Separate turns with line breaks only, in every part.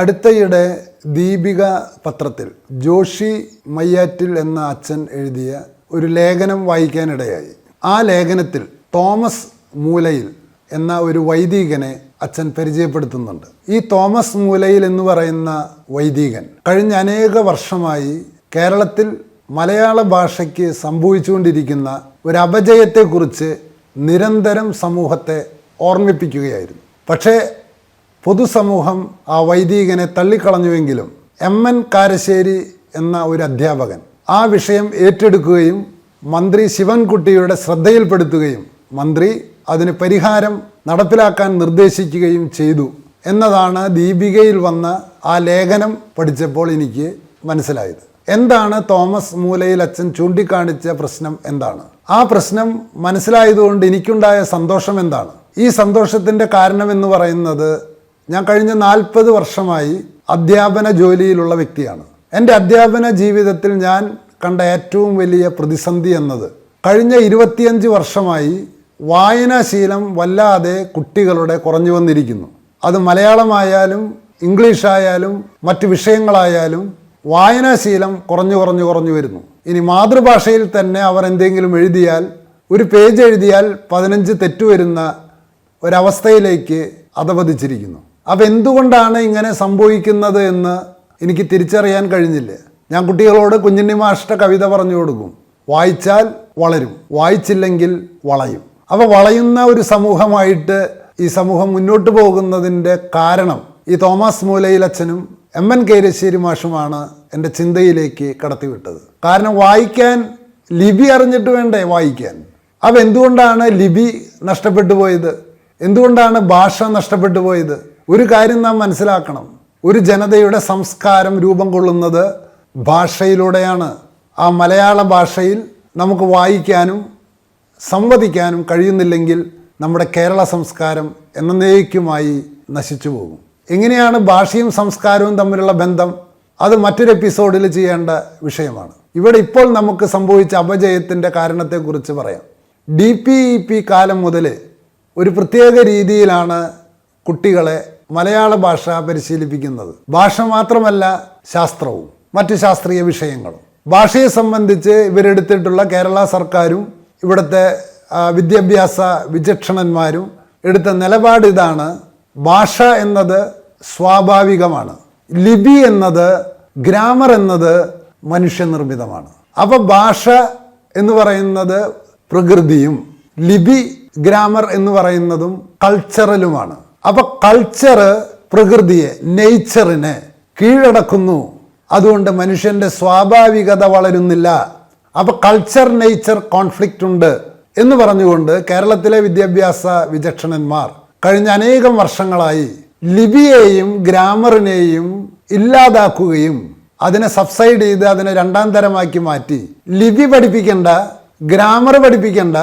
അടുത്തയിടെ ദീപിക പത്രത്തിൽ ജോഷി മയ്യാറ്റിൽ എന്ന അച്ഛൻ എഴുതിയ ഒരു ലേഖനം വായിക്കാനിടയായി. ആ ലേഖനത്തിൽ തോമസ് മൂലയിൽ എന്ന ഒരു വൈദികനെ അച്ഛൻ പരിചയപ്പെടുത്തുന്നുണ്ട്. ഈ തോമസ് മൂലയിൽ എന്ന് പറയുന്ന വൈദികൻ കഴിഞ്ഞ അനേക വർഷമായി കേരളത്തിൽ മലയാള ഭാഷയ്ക്ക് സംഭവിച്ചുകൊണ്ടിരിക്കുന്ന ഒരു അപജയത്തെക്കുറിച്ച് നിരന്തരം സമൂഹത്തെ ഓർമ്മിപ്പിക്കുകയായിരുന്നു. പക്ഷേ പൊതുസമൂഹം ആ വൈദികനെ തള്ളിക്കളഞ്ഞുവെങ്കിലും എം എൻ കാരശ്ശേരി എന്ന ഒരു അധ്യാപകൻ ആ വിഷയം ഏറ്റെടുക്കുകയും മന്ത്രി ശിവൻകുട്ടിയുടെ ശ്രദ്ധയിൽപ്പെടുത്തുകയും മന്ത്രി അതിന് പരിഹാരം നടപ്പിലാക്കാൻ നിർദ്ദേശിക്കുകയും ചെയ്തു എന്നതാണ് ദീപികയിൽ വന്ന ആ ലേഖനം പഠിച്ചപ്പോൾ എനിക്ക് മനസ്സിലായത്. എന്താണ് തോമസ് മൂലയിൽ അച്ഛൻ ചൂണ്ടിക്കാണിച്ച പ്രശ്നം എന്താണ്? ആ പ്രശ്നം മനസ്സിലായതുകൊണ്ട് എനിക്കുണ്ടായ സന്തോഷം എന്താണ്? ഈ സന്തോഷത്തിന്റെ കാരണം എന്ന് പറയുന്നത് ഞാൻ കഴിഞ്ഞ നാൽപ്പത് വർഷമായി അധ്യാപന ജോലിയിലുള്ള വ്യക്തിയാണ്. എന്റെ അധ്യാപന ജീവിതത്തിൽ ഞാൻ കണ്ട ഏറ്റവും വലിയ പ്രതിസന്ധി എന്നത് കഴിഞ്ഞ ഇരുപത്തിയഞ്ച് വർഷമായി വായനാശീലം വല്ലാതെ കുട്ടികളുടെ കുറഞ്ഞു വന്നിരിക്കുന്നു. അത് മലയാളമായാലും ഇംഗ്ലീഷായാലും മറ്റ് വിഷയങ്ങളായാലും വായനാശീലം കുറഞ്ഞു കുറഞ്ഞു കുറഞ്ഞു വരുന്നു. ഇനി മാതൃഭാഷയിൽ തന്നെ അവർ എന്തെങ്കിലും എഴുതിയാൽ ഒരു പേജ് എഴുതിയാൽ പതിനഞ്ച് തെറ്റു വരുന്ന ഒരവസ്ഥയിലേക്ക് അധപതിച്ചിരിക്കുന്നു അപ്പം എന്തുകൊണ്ടാണ് ഇങ്ങനെ സംഭവിക്കുന്നത് എന്ന് എനിക്ക് തിരിച്ചറിയാൻ കഴിഞ്ഞില്ല. ഞാൻ കുട്ടികളോട് കുഞ്ഞുണ്ണി മാഷ്ട കവിത പറഞ്ഞു കൊടുക്കും. വായിച്ചാൽ വളരും. വായിച്ചില്ലെങ്കിൽ വളയും. അപ്പോൾ വളയുന്ന ഒരു സമൂഹമായിട്ട് ഈ സമൂഹം മുന്നോട്ട് പോകുന്നതിന്റെ കാരണം ഈ തോമസ് മൂലയിലച്ഛനും എം എൻ കേരശ്ശേരി മാഷുമാണ് എന്റെ ചിന്തയിലേക്ക് കടത്തിവിട്ടത്. കാരണം വായിക്കാൻ ലിപി അറിഞ്ഞിട്ട് വേണ്ടേ വായിക്കാൻ? അപ്പം എന്തുകൊണ്ടാണ് ലിപി നഷ്ടപ്പെട്ടു പോയത്? എന്തുകൊണ്ടാണ് ഭാഷ നഷ്ടപ്പെട്ടു പോയത്? ഒരു കാര്യം നാം മനസ്സിലാക്കണം. ഒരു ജനതയുടെ സംസ്കാരം രൂപം കൊള്ളുന്നത് ഭാഷയിലൂടെയാണ്. ആ മലയാള ഭാഷയിൽ നമുക്ക് വായിക്കാനും സംവദിക്കാനും കഴിയുന്നില്ലെങ്കിൽ നമ്മുടെ കേരള സംസ്കാരം എന്ന എന്നേക്കുമായി നശിച്ചു പോകും. എങ്ങനെയാണ് ഭാഷയും സംസ്കാരവും തമ്മിലുള്ള ബന്ധം? അത് മറ്റൊരു എപ്പിസോഡിൽ ചെയ്യേണ്ട വിഷയമാണ്. ഇവിടെ ഇപ്പോൾ നമുക്ക് സംഭവിച്ച അപജയത്തിന്റെ കാരണത്തെക്കുറിച്ച് പറയാം. ഡി പി ഇ പി കാലം മുതൽ ഒരു പ്രത്യേക രീതിയിലാണ് കുട്ടികളെ മലയാള ഭാഷ പരിശീലിപ്പിക്കുന്നത്. ഭാഷ മാത്രമല്ല ശാസ്ത്രവും മറ്റ് ശാസ്ത്രീയ വിഷയങ്ങളും. ഭാഷയെ സംബന്ധിച്ച് ഇവരെടുത്തിട്ടുള്ള കേരള സർക്കാരും ഇവിടുത്തെ വിദ്യാഭ്യാസ വിചക്ഷണന്മാരും എടുത്ത നിലപാട് ഇതാണ്. ഭാഷ എന്നത് സ്വാഭാവികമാണ്. ലിപി എന്നത് ഗ്രാമർ എന്നത് മനുഷ്യനിർമ്മിതമാണ്. അപ്പൊ ഭാഷ എന്ന് പറയുന്നത് പ്രകൃതിയും ലിപി ഗ്രാമർ എന്ന് പറയുന്നതും കൾച്ചറലുമാണ്. അപ്പൊ കൾച്ചർ പ്രകൃതിയെ നേച്ചറിനെ കീഴടക്കുന്നു. അതുകൊണ്ട് മനുഷ്യന്റെ സ്വാഭാവികത വളരുന്നില്ല. അപ്പൊ കൾച്ചർ നേച്ചർ കോൺഫ്ലിക്റ്റ് ഉണ്ട് എന്ന് പറഞ്ഞുകൊണ്ട് കേരളത്തിലെ വിദ്യാഭ്യാസ വിചക്ഷണന്മാർ കഴിഞ്ഞ അനേകം വർഷങ്ങളായി ലിപിയെയും ഗ്രാമറിനെയും ഇല്ലാതാക്കുകയും അതിനെ സബ്സൈഡ് ചെയ്ത് അതിനെ രണ്ടാം തരമാക്കി മാറ്റി. ലിപി പഠിപ്പിക്കേണ്ട ഗ്രാമർ പഠിപ്പിക്കേണ്ട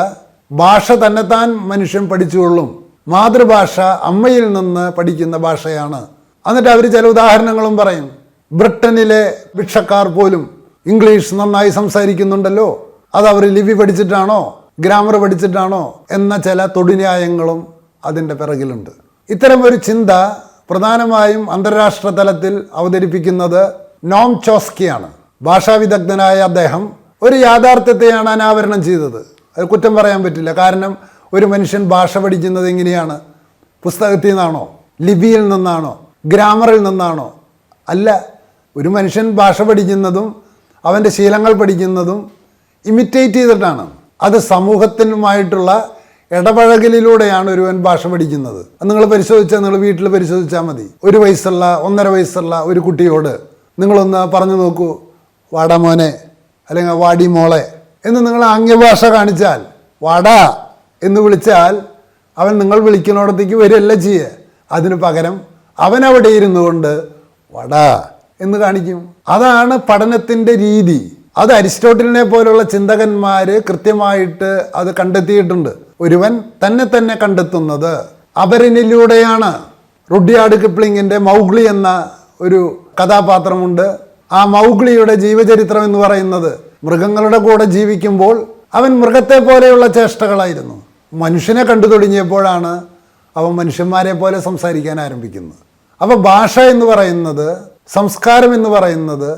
ഭാഷ തന്നെത്താൻ മനുഷ്യൻ പഠിച്ചുകൊള്ളും. മാതൃഭാഷ അമ്മയിൽ നിന്ന് പഠിക്കുന്ന ഭാഷയാണ്. എന്നിട്ട് അവർ ചില ഉദാഹരണങ്ങളും പറയും. ബ്രിട്ടനിലെ ഭിക്ഷക്കാർ പോലും ഇംഗ്ലീഷ് നന്നായി സംസാരിക്കുന്നുണ്ടല്ലോ. അത് അവർ ലിപി പഠിച്ചിട്ടാണോ ഗ്രാമർ പഠിച്ചിട്ടാണോ എന്ന ചില തൊടിന്യായങ്ങളും അതിന്റെ പിറകിലുണ്ട്. ഇത്തരം ഒരു ചിന്ത പ്രധാനമായും അന്താരാഷ്ട്ര തലത്തിൽ അവതരിപ്പിക്കുന്നത് നോം ചോസ്കിയാണ്. ഭാഷാവിദഗ്ധനായ അദ്ദേഹം ഒരു യാഥാർത്ഥ്യത്തെയാണ് അനാവരണം ചെയ്തത്. അത് കുറ്റം പറയാൻ പറ്റില്ല. കാരണം ഒരു മനുഷ്യൻ ഭാഷ പഠിക്കുന്നത് എങ്ങനെയാണ്? പുസ്തകത്തിൽ നിന്നാണോ? ലിപിയിൽ നിന്നാണോ? ഗ്രാമറിൽ നിന്നാണോ? അല്ല ഒരു മനുഷ്യൻ ഭാഷ പഠിക്കുന്നതും അവന്റെ ശീലങ്ങൾ പഠിക്കുന്നതും ഇമിറ്റേറ്റ് ചെയ്തിട്ടാണ്. അത് സമൂഹത്തിനുമായിട്ടുള്ള ഇടപഴകലിലൂടെയാണ് ഒരുവൻ ഭാഷ പഠിക്കുന്നത്. നിങ്ങൾ പരിശോധിച്ചാൽ നിങ്ങൾ വീട്ടിൽ പരിശോധിച്ചാൽ മതി. ഒരു വയസ്സുള്ള ഒന്നര വയസ്സുള്ള ഒരു കുട്ടിയോട് നിങ്ങളൊന്ന് പറഞ്ഞു നോക്കൂ വാടാ മോനെ അല്ലെങ്കിൽ വാടി മോളെ എന്ന് നിങ്ങൾ ആംഗ്യഭാഷ കാണിച്ചാൽ വാടാ എന്ന് വിളിച്ചാൽ അവൻ നിങ്ങൾ വിളിക്കുന്നിടത്തേക്ക് വരികയല്ല ചെയ്യുക അതിന് പകരം അവൻ അവിടെ ഇരുന്നു കൊണ്ട് വടാ എന്ന് കാണിക്കും. അതാണ് പഠനത്തിന്റെ രീതി. അത് അരിസ്റ്റോട്ടലിനെ പോലുള്ള ചിന്തകന്മാർ കൃത്യമായിട്ട് അത് കണ്ടെത്തിയിട്ടുണ്ട്. ഒരുവൻ തന്നെ തന്നെ കണ്ടെത്തുന്നത് അപരനിലൂടെയാണ്. റുഡ്യാർഡ് കിപ്ലിങ്ങിന്റെ മൗഗ്ലി എന്ന ഒരു കഥാപാത്രമുണ്ട്. ആ മൗഗ്ലിയുടെ ജീവചരിത്രം എന്ന് പറയുന്നത് മൃഗങ്ങളുടെ കൂടെ ജീവിക്കുമ്പോൾ അവൻ മൃഗത്തെ പോലെയുള്ള ചേഷ്ടകളായിരുന്നു. മനുഷ്യനെ കണ്ടു തുടങ്ങിയപ്പോഴാണ് അവൻ മനുഷ്യന്മാരെ പോലെ സംസാരിക്കാൻ ആരംഭിക്കുന്നത്. അപ്പോൾ ഭാഷ എന്ന് പറയുന്നത് സംസ്കാരം എന്ന് പറയുന്നത്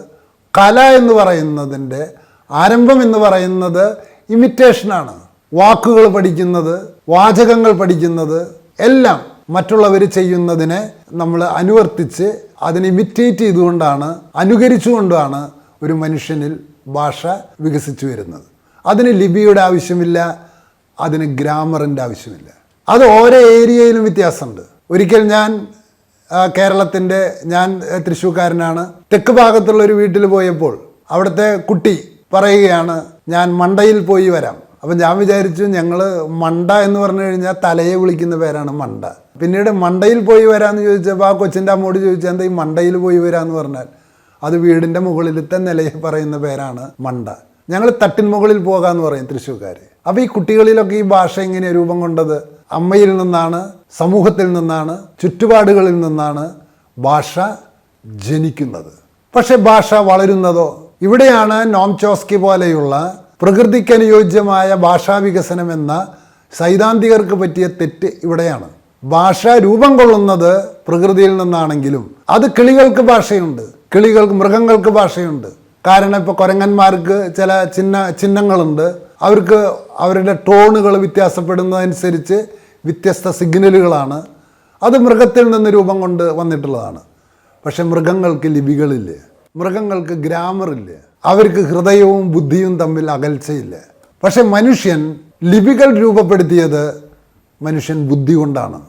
കല എന്ന് പറയുന്നതിന്റെ ആരംഭം എന്ന് പറയുന്നത് ഇമിറ്റേഷനാണ് വാക്കുകൾ പഠിക്കുന്നത് വാചകങ്ങൾ പഠിക്കുന്നത് എല്ലാം മറ്റുള്ളവർ ചെയ്യുന്നതിനെ നമ്മൾ അനുവർത്തിച്ച് അതിനെ ഇമിറ്റേറ്റ് ചെയ്തുകൊണ്ടാണ് അനുകരിച്ചുകൊണ്ടാണ് ഒരു മനുഷ്യനിൽ ഭാഷ വികസിച്ചു വരുന്നത്. അതിന് ലിപിയുടെ ആവശ്യമില്ല അതിന് ഗ്രാമറിന്റെ ആവശ്യമില്ല. അത് ഓരോ ഏരിയയിലും വ്യത്യാസമുണ്ട്. ഒരിക്കൽ ഞാൻ കേരളത്തിന്റെ ഞാൻ തൃശ്ശൂക്കാരനാണ് തെക്ക് ഭാഗത്തുള്ള ഒരു വീട്ടിൽ പോയപ്പോൾ അവിടുത്തെ കുട്ടി പറയുകയാണ് ഞാൻ മണ്ടയിൽ പോയി വരാം. അപ്പം ഞാൻ വിചാരിച്ചു ഞങ്ങൾ മണ്ട എന്ന് പറഞ്ഞു കഴിഞ്ഞാൽ തലയെ വിളിക്കുന്ന പേരാണ് മണ്ട. പിന്നീട് മണ്ടയിൽ പോയി വരാമെന്ന് ചോദിച്ചപ്പോൾ ആ കൊച്ചിന്റെ അമ്മോട് ചോദിച്ചാൽ എന്താ ഈ മണ്ടയിൽ പോയി വരാമെന്ന് പറഞ്ഞാൽ? അത് വീടിന്റെ മുകളിലത്തെ നിലയെ പറയുന്ന പേരാണ് മണ്ട. ഞങ്ങൾ തട്ടിൻ മുകളിൽ പോകാമെന്ന് പറയും തൃശ്ശൂർക്കാർ അപ്പോൾ ഈ കുട്ടികളിലൊക്കെ ഈ ഭാഷ എങ്ങനെയാണ് രൂപം കൊണ്ടത്? അമ്മയിൽ നിന്നാണ് സമൂഹത്തിൽ നിന്നാണ് ചുറ്റുപാടുകളിൽ നിന്നാണ് ഭാഷ ജനിക്കുന്നത്. പക്ഷെ ഭാഷ വളരുന്നതോ? ഇവിടെയാണ് നോം ചോസ്കി പോലെയുള്ള പ്രകൃതിക്ക് അനുയോജ്യമായ ഭാഷാ വികസനം എന്ന സൈദ്ധാന്തികർക്ക് പറ്റിയ തെറ്റ് ഇവിടെയാണ്. ഭാഷ രൂപം കൊള്ളുന്നത് പ്രകൃതിയിൽ നിന്നാണെങ്കിലും അത് കിളികൾക്ക് ഭാഷയുണ്ട്. കിളികൾക്ക് മൃഗങ്ങൾക്ക് ഭാഷയുണ്ട്. കാരണം ഇപ്പോൾ കുരങ്ങന്മാർക്ക് ചില ചിഹ്ന ചിഹ്നങ്ങളുണ്ട്. അവർക്ക് അവരുടെ ടോണുകൾ വ്യത്യാസപ്പെടുന്നതനുസരിച്ച് വ്യത്യസ്ത സിഗ്നലുകളാണ് അത് മൃഗത്തിൽ നിന്ന് രൂപം കൊണ്ട് വന്നിട്ടുള്ളതാണ്. പക്ഷെ മൃഗങ്ങൾക്ക് ലിപികളില്ല. മൃഗങ്ങൾക്ക് ഗ്രാമറില്ല. അവർക്ക് ഹൃദയവും ബുദ്ധിയും തമ്മിൽ അകൽച്ചയില്ല. പക്ഷെ മനുഷ്യൻ ലിപികൾ രൂപപ്പെടുത്തിയത് മനുഷ്യൻ ബുദ്ധി കൊണ്ടാണ്.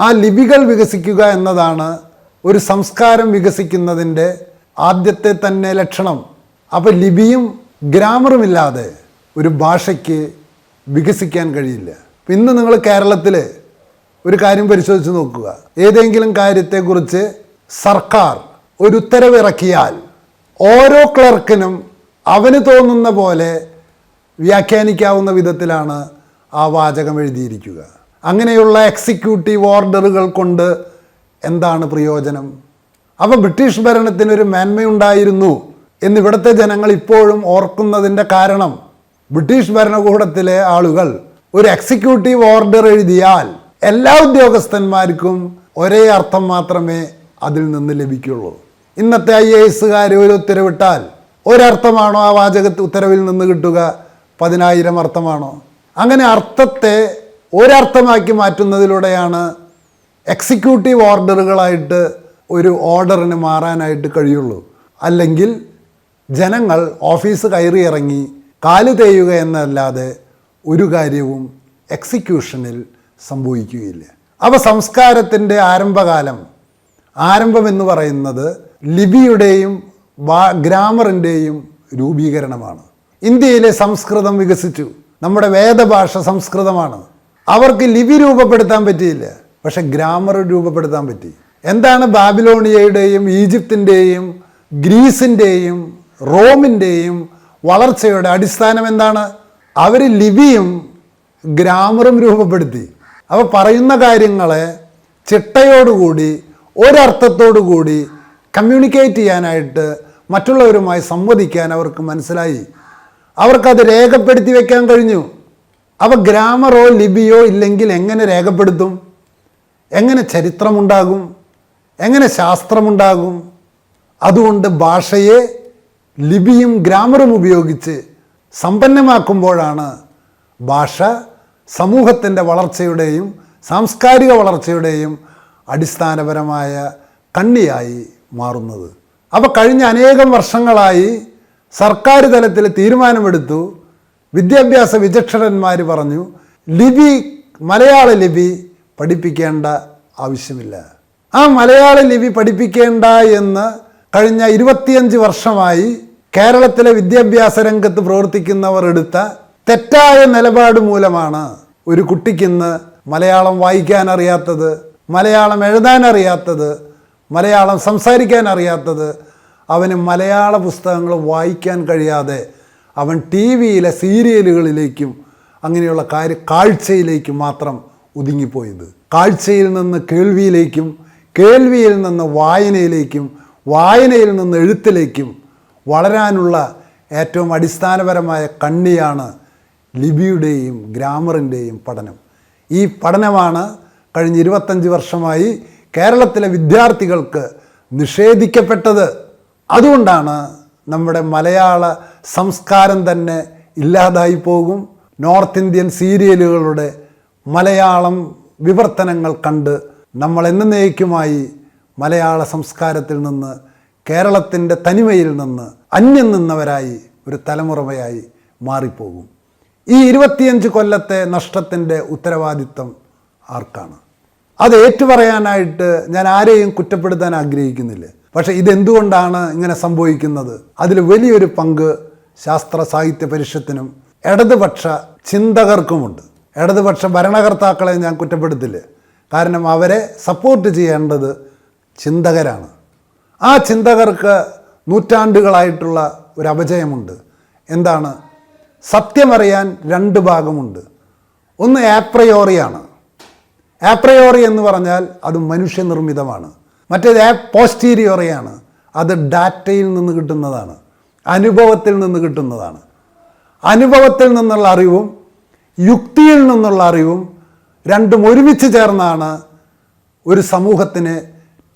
ആ ലിപികൾ വികസിക്കുക എന്നതാണ് ഒരു സംസ്കാരം വികസിക്കുന്നതിന്റെ ആദ്യത്തെ തന്നെ ലക്ഷണം. അപ്പോൾ ലിപിയും ഗ്രാമറുമില്ലാതെ ഒരു ഭാഷയ്ക്ക് വികസിക്കാൻ കഴിയില്ല. ഇന്ന് നിങ്ങൾ കേരളത്തിൽ ഒരു കാര്യം പരിശോധിച്ച് നോക്കുക. ഏതെങ്കിലും കാര്യത്തെക്കുറിച്ച് സർക്കാർ ഒരു ഉത്തരവിറക്കിയാൽ ഓരോ ക്ലർക്കിനും അവന് തോന്നുന്ന പോലെ വ്യാഖ്യാനിക്കാവുന്ന വിധത്തിലാണ് ആ വാചകം എഴുതിയിരിക്കുക. അങ്ങനെയുള്ള എക്സിക്യൂട്ടീവ് ഓർഡറുകൾ കൊണ്ട് എന്താണ് പ്രയോജനം? അപ്പോൾ ബ്രിട്ടീഷ് ഭരണത്തിനൊരു മേന്മയുണ്ടായിരുന്നു എന്നിവിടുത്തെ ജനങ്ങൾ ഇപ്പോഴും ഓർക്കുന്നതിന്റെ കാരണം ബ്രിട്ടീഷ് ഭരണകൂടത്തിലെ ആളുകൾ ഒരു എക്സിക്യൂട്ടീവ് ഓർഡർ എഴുതിയാൽ എല്ലാ ഉദ്യോഗസ്ഥന്മാർക്കും ഒരേ അർത്ഥം മാത്രമേ അതിൽ നിന്ന് ലഭിക്കുള്ളൂ. ഇന്നത്തെ ഐ എ എസുകാർ ഒരു ഉത്തരവിട്ടാൽ ഒരർത്ഥമാണോ ആ വാചക ഉത്തരവിൽ നിന്ന് കിട്ടുക? പതിനായിരം അർത്ഥമാണോ? അങ്ങനെ അർത്ഥത്തെ ഒരർത്ഥമാക്കി മാറ്റുന്നതിലൂടെയാണ് എക്സിക്യൂട്ടീവ് ഓർഡറുകളായിട്ട് ഒരു ഓർഡറിന് മാറാനായിട്ട് കഴിയുള്ളൂ. അല്ലെങ്കിൽ ജനങ്ങൾ ഓഫീസ് കയറി ഇറങ്ങി കാൽ തേയുക എന്നല്ലാതെ ഒരു കാര്യവും എക്സിക്യൂഷനിൽ സംഭവിക്കുകയില്ല. അവ സംസ്കാരത്തിന്റെ ആരംഭകാലം. ആരംഭം എന്ന് പറയുന്നത് ലിപിയുടെയും വാ- ഗ്രാമറിന്റെയും രൂപീകരണമാണ്. ഇന്ത്യയിലെ സംസ്കൃതം വികസിച്ചു. നമ്മുടെ വേദഭാഷ സംസ്കൃതമാണ്. അവർക്ക് ലിപി രൂപപ്പെടുത്താൻ പറ്റിയില്ല. പക്ഷെ ഗ്രാമർ രൂപപ്പെടുത്താൻ പറ്റി. എന്താണ് ബാബിലോണിയയുടെയും ഈജിപ്തിന്റെയും ഗ്രീസിന്റെയും റോമിന്റെയും വളർച്ചയുടെ അടിസ്ഥാനം എന്താണ്? അവർ ലിപിയും ഗ്രാമറും രൂപപ്പെടുത്തി. അപ്പോൾ പറയുന്ന കാര്യങ്ങളെ ചിട്ടയോടുകൂടി ഒരർത്ഥത്തോടുകൂടി കമ്മ്യൂണിക്കേറ്റ് ചെയ്യാനായിട്ട് മറ്റുള്ളവരുമായി സംവദിക്കാൻ അവർക്ക് മനസ്സിലായി. അവർക്കത് രേഖപ്പെടുത്തി വെക്കാൻ കഴിഞ്ഞു. അപ്പോൾ ഗ്രാമറോ ലിപിയോ ഇല്ലെങ്കിൽ എങ്ങനെ രേഖപ്പെടുത്തും? എങ്ങനെ ചരിത്രമുണ്ടാകും? എങ്ങനെ ശാസ്ത്രമുണ്ടാകും? അതുകൊണ്ട് ഭാഷയെ ലിപിയും ഗ്രാമറും ഉപയോഗിച്ച് സമ്പന്നമാക്കുമ്പോഴാണ് ഭാഷ സമൂഹത്തിന്റെ വളർച്ചയുടെയും സാംസ്കാരിക വളർച്ചയുടെയും അടിസ്ഥാനപരമായ കണ്ണിയായി മാറുന്നത്. അപ്പോൾ കഴിഞ്ഞ അനേകം വർഷങ്ങളായി സർക്കാർ തലത്തിൽ തീരുമാനമെടുത്തു. വിദ്യാഭ്യാസ വിചക്ഷണന്മാർ പറഞ്ഞു ലിപി മലയാള ലിപി പഠിപ്പിക്കേണ്ട ആവശ്യമില്ല. ആ മലയാള ലിപി പഠിപ്പിക്കേണ്ട എന്ന് കഴിഞ്ഞ ഇരുപത്തിയഞ്ച് വർഷമായി കേരളത്തിലെ വിദ്യാഭ്യാസ രംഗത്ത് പ്രവർത്തിക്കുന്നവർ എടുത്ത തെറ്റായ നിലപാട് മൂലമാണ് ഒരു കുട്ടിക്കിന്ന് മലയാളം വായിക്കാൻ അറിയാത്തത് മലയാളം എഴുതാൻ അറിയാത്തത് മലയാളം സംസാരിക്കാൻ അറിയാത്തത് അവന് മലയാള പുസ്തകങ്ങൾ വായിക്കാൻ കഴിയാതെ അവൻ ടി വിയിലെ സീരിയലുകളിലേക്കും അങ്ങനെയുള്ള കാര്യ കാഴ്ചയിലേക്കും മാത്രം ഒതുങ്ങിപ്പോയത്. കാഴ്ചയിൽ നിന്ന് കേൾവിയിലേക്കും കേൾവിയിൽ നിന്ന് വായനയിലേക്കും വായനയിൽ നിന്ന് എഴുത്തിലേക്കും വളരാനുള്ള ഏറ്റവും അടിസ്ഥാനപരമായ കണ്ണിയാണ് ലിപിയുടെയും ഗ്രാമറിന്റെയും പഠനം. ഈ പഠനമാണ് കഴിഞ്ഞ ഇരുപത്തഞ്ച് വർഷമായി കേരളത്തിലെ വിദ്യാർത്ഥികൾക്ക് നിഷേധിക്കപ്പെട്ടത്. അതുകൊണ്ടാണ് നമ്മുടെ മലയാള സംസ്കാരം തന്നെ ഇല്ലാതായി പോകും. നോർത്ത് ഇന്ത്യൻ സീരിയലുകളുടെ മലയാളം വിവർത്തനങ്ങൾ കണ്ട് നമ്മൾ എന്നേക്കുമായി മലയാള സംസ്കാരത്തിൽ നിന്ന് കേരളത്തിന്റെ തനിമയിൽ നിന്ന് അന്യം നിന്നവരായി ഒരു തലമുറയായി മാറിപ്പോകും. ഈ ഇരുപത്തിയഞ്ച് കൊല്ലത്തെ നഷ്ടത്തിന്റെ ഉത്തരവാദിത്വം ആർക്കാണ്? അത് ഏറ്റുപറയാനായിട്ട് ഞാൻ ആരെയും കുറ്റപ്പെടുത്താൻ ആഗ്രഹിക്കുന്നില്ല. പക്ഷേ ഇതെന്തുകൊണ്ടാണ് ഇങ്ങനെ സംഭവിക്കുന്നത്? അതിൽ വലിയൊരു പങ്ക് ശാസ്ത്ര സാഹിത്യ പരിഷത്തിനും ഇടതുപക്ഷ ചിന്തകർക്കുമുണ്ട്. ഇടതുപക്ഷ ഭരണകർത്താക്കളെ ഞാൻ കുറ്റപ്പെടുത്തില്ല. കാരണം അവരെ സപ്പോർട്ട് ചെയ്യേണ്ടത് ചിന്തകരാണ്. ആ ചിന്തകർക്ക് നൂറ്റാണ്ടുകളായിട്ടുള്ള ഒരു അപജയമുണ്ട്. എന്താണ്? സത്യമറിയാൻ രണ്ട് ഭാഗമുണ്ട്. ഒന്ന് ആപ്രയോറിയാണ് ആപ്രയോറി എന്ന് പറഞ്ഞാൽ അത് മനുഷ്യനിർമ്മിതമാണ്. മറ്റേത് പോസ്റ്റീരിയോറിയാണ് അത് ഡാറ്റയിൽ നിന്ന് കിട്ടുന്നതാണ്. അനുഭവത്തിൽ നിന്ന് കിട്ടുന്നതാണ്. അനുഭവത്തിൽ നിന്നുള്ള അറിവും യുക്തിയിൽ നിന്നുള്ള അറിവും രണ്ടും ഒരുമിച്ച് ചേർന്നാണ് ഒരു സമൂഹത്തിന്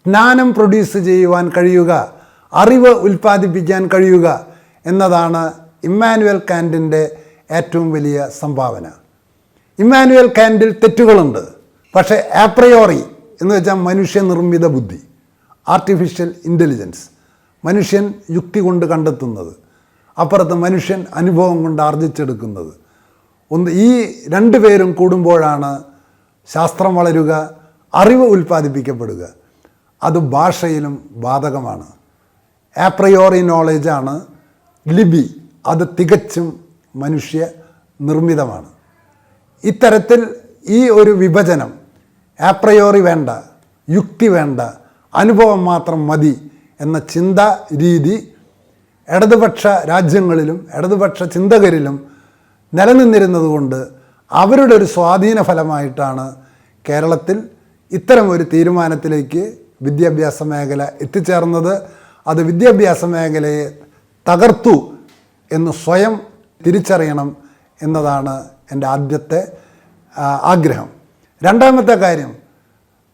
ജ്ഞാനം പ്രൊഡ്യൂസ് ചെയ്യുവാൻ കഴിയുക അറിവ് ഉൽപ്പാദിപ്പിക്കാൻ കഴിയുക എന്നതാണ് ഇമ്മാനുവൽ കാന്റിന്റെ ഏറ്റവും വലിയ സംഭാവന. ഇമ്മാനുവൽ കാന്റിൽ തെറ്റുകളുണ്ട് പക്ഷേ ആപ്രയോറി എന്ന് വെച്ചാൽ മനുഷ്യനിർമ്മിത ബുദ്ധി ആർട്ടിഫിഷ്യൽ ഇന്റലിജൻസ് മനുഷ്യൻ യുക്തി കൊണ്ട് കണ്ടെത്തുന്നത് അപ്പുറത്ത് മനുഷ്യൻ അനുഭവം കൊണ്ട് ആർജിച്ചെടുക്കുന്നത് ഒന്ന് ഈ രണ്ട് പേരും കൂടുമ്പോഴാണ് ശാസ്ത്രം വളരുക അറിവ് ഉൽപ്പാദിപ്പിക്കപ്പെടുക. അത് ഭാഷയിലും ബാധകമാണ്. ആപ്രയോറി നോളേജാണ് ലിപി അത് തികച്ചും മനുഷ്യ നിർമ്മിതമാണ്. ഇത്തരത്തിൽ ഈ ഒരു വിഭജനം ആപ്രയോറി വേണ്ട യുക്തി വേണ്ട അനുഭവം മാത്രം മതി എന്ന ചിന്താ രീതി ഇടതുപക്ഷ രാജ്യങ്ങളിലും ഇടതുപക്ഷ ചിന്തകരിലും നിലനിന്നിരുന്നതുകൊണ്ട് അവരുടെ ഒരു സ്വാധീന ഫലമായിട്ടാണ് കേരളത്തിൽ ഇത്തരമൊരു തീരുമാനത്തിലേക്ക് വിദ്യാഭ്യാസ മേഖല എത്തിച്ചേർന്നത് അത് വിദ്യാഭ്യാസ മേഖലയെ തകർത്തു എന്ന് സ്വയം തിരിച്ചറിയണം എന്നതാണ് എന്റെ ആദ്യത്തെ ആഗ്രഹം. രണ്ടാമത്തെ കാര്യം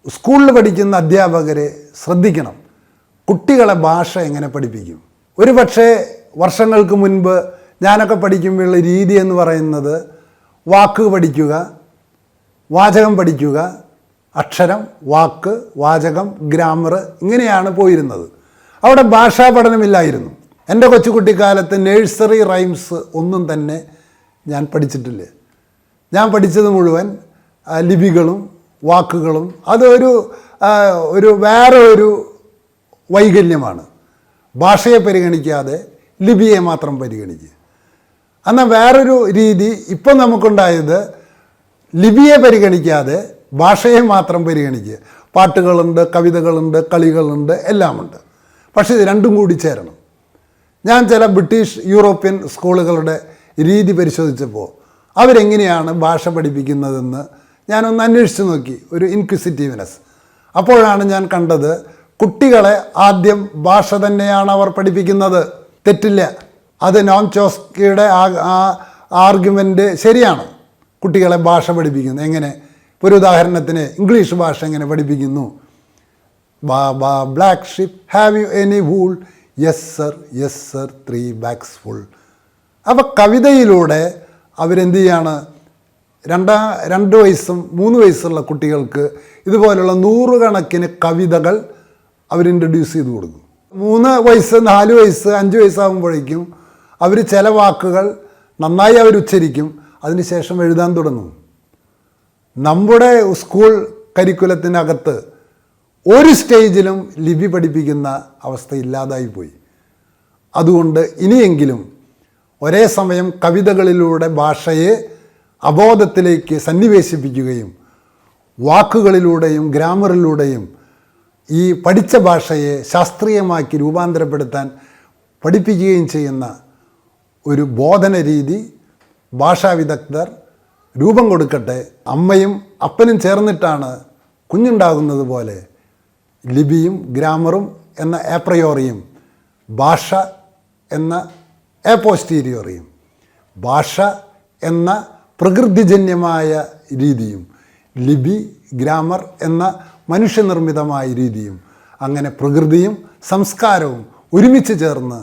സ്കൂളിൽ പഠിക്കുന്ന അധ്യാപകരെ ശ്രദ്ധിക്കണം. കുട്ടികളെ ഭാഷ എങ്ങനെ പഠിപ്പിക്കും? ഒരു പക്ഷേ വർഷങ്ങൾക്ക് മുൻപ് ഞാനൊക്കെ പഠിക്കുമ്പോഴുള്ള രീതി എന്ന് പറയുന്നത് വാക്ക് പഠിക്കുക വാചകം പഠിക്കുക അക്ഷരം വാക്ക് വാചകം ഗ്രാമർ ഇങ്ങനെയാണ് പോയിരുന്നത്. അവിടെ ഭാഷാ പഠനമില്ലായിരുന്നു. എന്റെ കൊച്ചുകുട്ടിക്കാലത്ത് നേഴ്സറി റൈംസ് ഒന്നും തന്നെ ഞാൻ പഠിച്ചിട്ടില്ല. ഞാൻ പഠിച്ചത് മുഴുവൻ ലിപികളും വാക്കുകളും. അതൊരു ഒരു വേറെ ഒരു വൈകല്യമാണ്. ഭാഷയെ പരിഗണിക്കാതെ ലിപിയെ മാത്രം പരിഗണിക്കുക എന്നാൽ വേറൊരു രീതി ഇപ്പം നമുക്കുണ്ടായത് ലിപിയെ പരിഗണിക്കാതെ ഭാഷയെ മാത്രം പരിഗണിക്കുക. പാട്ടുകളുണ്ട് കവിതകളുണ്ട് കളികളുണ്ട് എല്ലാമുണ്ട്. പക്ഷേ ഇത് രണ്ടും കൂടി ചേരണം. ഞാൻ ചില ബ്രിട്ടീഷ് യൂറോപ്യൻ സ്കൂളുകളുടെ രീതി പരിശോധിച്ചപ്പോൾ അവരെങ്ങനെയാണ് ഭാഷ പഠിപ്പിക്കുന്നതെന്ന് ഞാനൊന്ന് അന്വേഷിച്ച് നോക്കി ഒരു ഇൻക്വിസിറ്റീവ്നെസ് അപ്പോഴാണ് ഞാൻ കണ്ടത് കുട്ടികളെ ആദ്യം ഭാഷ തന്നെയാണ് അവർ പഠിപ്പിക്കുന്നത്. തെറ്റില്ല. അത് നോം ചോസ്കിയുടെ ആ ആർഗ്യുമെന്റ് ശരിയാണ്. കുട്ടികളെ ഭാഷ പഠിപ്പിക്കുന്നത്. എങ്ങനെ? ഒരു ഉദാഹരണത്തിന് ഇംഗ്ലീഷ് ഭാഷ എങ്ങനെ പഠിപ്പിക്കുന്നു? Black sheep have you any wool yes sir yes sir three bags full അപ്പോൾ കവിതയിലൂടെ അവരെന്ത് ചെയ്യാണ്? രണ്ടാ രണ്ട് വയസ്സും മൂന്ന് വയസ്സുള്ള കുട്ടികൾക്ക് ഇതുപോലുള്ള നൂറുകണക്കിന് കവിതകൾ അവർ ഇൻട്രൊഡ്യൂസ് ചെയ്ത് കൊടുക്കും. മൂന്ന് വയസ്സ് നാല് വയസ്സ് അഞ്ച് വയസ്സാകുമ്പോഴേക്കും അവർ ചില വാക്കുകൾ നന്നായി അവരുച്ചരിക്കും അതിനുശേഷം എഴുതാൻ തുടങ്ങും. നമ്മുടെ സ്കൂൾ കരിക്കുലത്തിനകത്ത് ഒരു സ്റ്റേജിലും ലിപി പഠിപ്പിക്കുന്ന അവസ്ഥ ഇല്ലാതായി പോയി. അതുകൊണ്ട് ഇനിയെങ്കിലും ഒരേ സമയം കവിതകളിലൂടെ ഭാഷയെ അബോധത്തിലേക്ക് സന്നിവേശിപ്പിക്കുകയും വാക്കുകളിലൂടെയും ഗ്രാമറിലൂടെയും ഈ പഠിച്ച ഭാഷയെ ശാസ്ത്രീയമാക്കി രൂപാന്തരപ്പെടുത്താൻ പഠിപ്പിക്കുകയും ചെയ്യുന്ന ഒരു ബോധന രീതി ഭാഷാ വിദഗ്ധർ രൂപം കൊടുക്കട്ടെ. അമ്മയും അപ്പനും ചേർന്നിട്ടാണ് കുഞ്ഞുണ്ടാകുന്നത് പോലെ ലിപിയും ഗ്രാമറും എന്ന ഏപ്രയോറിയും ഭാഷ എന്ന ഏപോസ്റ്റീരിയോറിയും ഭാഷ എന്ന പ്രകൃതിജന്യമായ രീതിയും ലിപി ഗ്രാമർ എന്ന മനുഷ്യനിർമ്മിതമായ രീതിയും അങ്ങനെ പ്രകൃതിയും സംസ്കാരവും ഒരുമിച്ച് ചേർന്ന്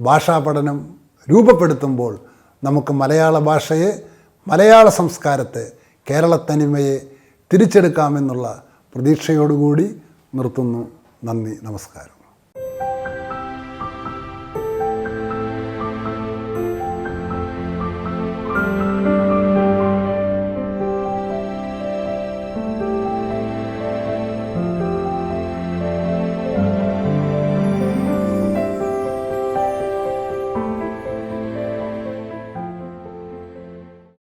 ഭാഷാ പഠനം രൂപപ്പെടുത്തുമ്പോൾ നമുക്ക് മലയാള ഭാഷയെ മലയാള സംസ്കാരത്തെ കേരളത്തനിമയെ തിരിച്ചെടുക്കാമെന്നുള്ള പ്രതീക്ഷയോടുകൂടി നിർത്തുന്നു. നന്ദി നമസ്കാരം.